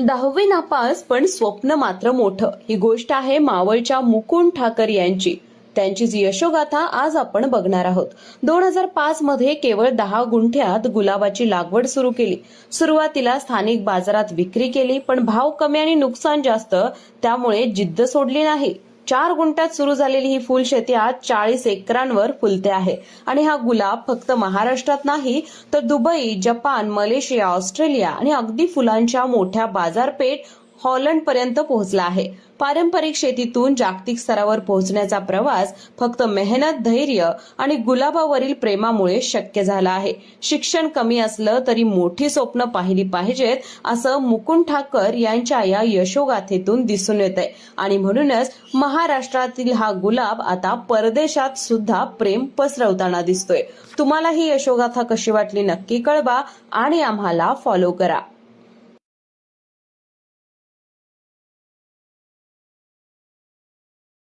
दहावी नापास पण स्वप्न मात्र मोठं. ही गोष्ट आहे मावळच्या मुकुंद ठाकर यांची. त्यांचीच यशोगाथा आज आपण बघणार आहोत. दोन हजार पाच मध्ये केवळ दहा गुंठ्यात गुलाबाची लागवड सुरू केली. सुरुवातीला स्थानिक बाजारात विक्री केली पण भाव कमी आणि नुकसान जास्त त्यामुळे जिद्द सोडली नाही. चार गुंठ्यात सुरू झालेली ही फुलशेती आज चाळीस एकरांवर फुलते आहे. आणि हा गुलाब फक्त महाराष्ट्रात नाही तर दुबई जपान मलेशिया ऑस्ट्रेलिया आणि अगदी फुलांच्या मोठ्या बाजारपेठ हॉलंड पर्यंत पोहोचला आहे. पारंपरिक शेतीतून जागतिक स्तरावर पोहोचण्याचा प्रवास फक्त मेहनत धैर्य आणि गुलाबावरील प्रेमामुळे शक्य झाला आहे. शिक्षण कमी असलं तरी मोठी स्वप्न पाहिली पाहिजेत असं मुकुंद ठाकर यांच्या या यशोगाथेतून दिसून येत आहे आणि म्हणूनच महाराष्ट्रातील हा गुलाब आता परदेशात सुद्धा प्रेम पसरवताना दिसतोय. तुम्हाला ही यशोगाथा कशी वाटली नक्की कळवा आणि आम्हाला फॉलो करा.